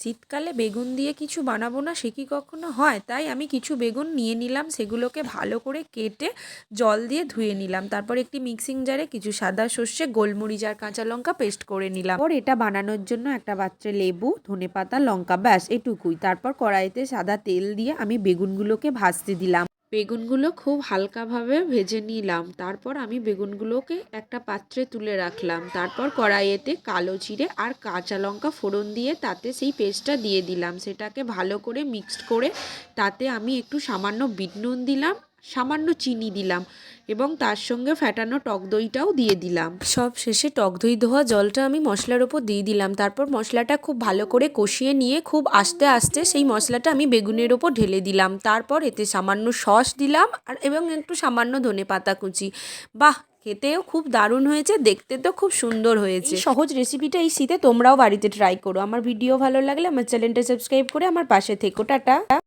শীতকালে বেগুন দিয়ে কিছু বানাবো না, সে কি কখনো হয়? তাই আমি কিছু বেগুন নিয়ে নিলাম, সেগুলোকে ভালো করে কেটে জল দিয়ে ধুয়ে নিলাম। তারপর একটি মিক্সিং জারে কিছু সাদা সর্ষে, গোলমরিচ আর কাঁচা লঙ্কা পেস্ট করে নিলাম। পর এটা বানানোর জন্য একটা পাত্রে লেবু ধনে পাতা লঙ্কা, ব্যাস এটুকুই। তারপর কড়াইতে সাদা তেল দিয়ে আমি বেগুনগুলোকে ভাজতে দিলাম। বেগুনগুলো খুব হালকাভাবে ভেজে নিলাম। তারপর আমি বেগুনগুলোকে একটা পাত্রে তুলে রাখলাম। তারপর কড়াইয়েতে কালো জিরে আর কাঁচা লঙ্কা ফোড়ন দিয়ে তাতে সেই পেস্টটা দিয়ে দিলাম। সেটাকে ভালো করে মিক্সড করে তাতে আমি একটু সামান্য বিট নুন দিলাম সামান্য চিনি দিলাম এবং তার সঙ্গে ফ্যাটানো টক দইটাও দিয়ে দিলাম। সব শেষে টক দই ধোয়া জলটা আমি মশলার ওপর দিয়ে দিলাম। তারপর মশলাটা খুব ভালো করে কষিয়ে নিয়ে খুব আস্তে আস্তে সেই মশলাটা আমি বেগুনের ওপর ঢেলে দিলাম। তারপর এতে সামান্য সস দিলাম আর এবং একটু সামান্য ধনে পাতা কুচি। বাহ খেতেও খুব দারুণ হয়েছে দেখতে তো খুব সুন্দর হয়েছে। সহজ রেসিপিটা এই শীতে তোমরাও বাড়িতে ট্রাই করো। আমার ভিডিও ভালো লাগলে আমার চ্যানেলটা সাবস্ক্রাইব করে আমার পাশে থেকো। টাটা।